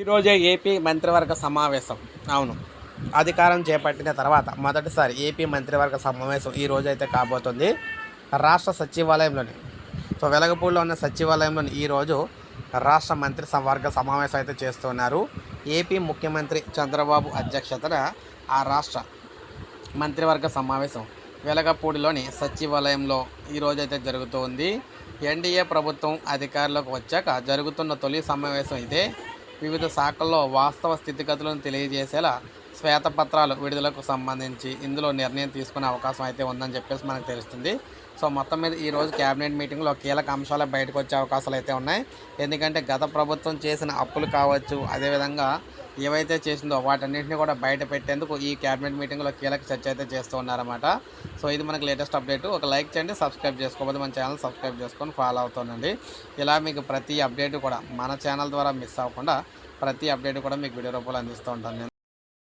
ఈరోజే ఏపీ మంత్రివర్గ సమావేశం. అవును. అధికారం చేపట్టిన తర్వాత మొదటిసారి ఏపీ మంత్రివర్గ సమావేశం ఈ రోజు అయితే కాబోతుంది. రాష్ట్ర సచివాలయంలోని. సో వెలగపూడిలో ఉన్న సచివాలయంలోని ఈరోజు రాష్ట్ర మంత్రి వర్గ సమావేశం అయితే చేస్తున్నారు. ఏపీ ముఖ్యమంత్రి చంద్రబాబు అధ్యక్షతన ఆ రాష్ట్ర మంత్రివర్గ సమావేశం వెలగపూడిలోని సచివాలయంలో ఈరోజు అయితే జరుగుతుంది ఎన్డీఏ ప్రభుత్వం అధికారంలోకి వచ్చాక జరుగుతున్న తొలి సమావేశం ఇదే. వివిధ శాఖల్లో వాస్తవ స్థితిగతులను తెలియజేసేలా శ్వేతపత్రాలు విడుదలకు సంబంధించి ఇందులో నిర్ణయం తీసుకునే అవకాశం అయితే ఉందని చెప్పేసి మనకు తెలుస్తుంది. సో మొత్తం మీద ఈ రోజు కేబినెట్ మీటింగ్లో కీలక అంశాలు బయటకు వచ్చే అవకాశాలు అయితే ఉన్నాయి. ఎందుకంటే గత ప్రభుత్వం చేసిన అప్పులు కావచ్చు అదేవిధంగా ఏవైతే చేసిందో వాటన్నింటినీ కూడా బయట పెట్టేందుకు ఈ క్యాబినెట్ మీటింగ్లో కీలక చర్చ అయితే చేస్తూ ఉన్నారన్నమాట. సో ఇది మనకి లేటెస్ట్ అప్డేట్. ఒక లైక్ చేయండి సబ్స్క్రైబ్ చేసుకోకపోతే మన ఛానల్ సబ్స్క్రైబ్ చేసుకొని ఫాలో అవుతుందండి ఇలా మీకు ప్రతి అప్డేట్ కూడా మన ఛానల్ ద్వారా మిస్ అవ్వకుండా ప్రతి అప్డేట్ కూడా మీకు వీడియో రూపంలో అందిస్తూ ఉంటాను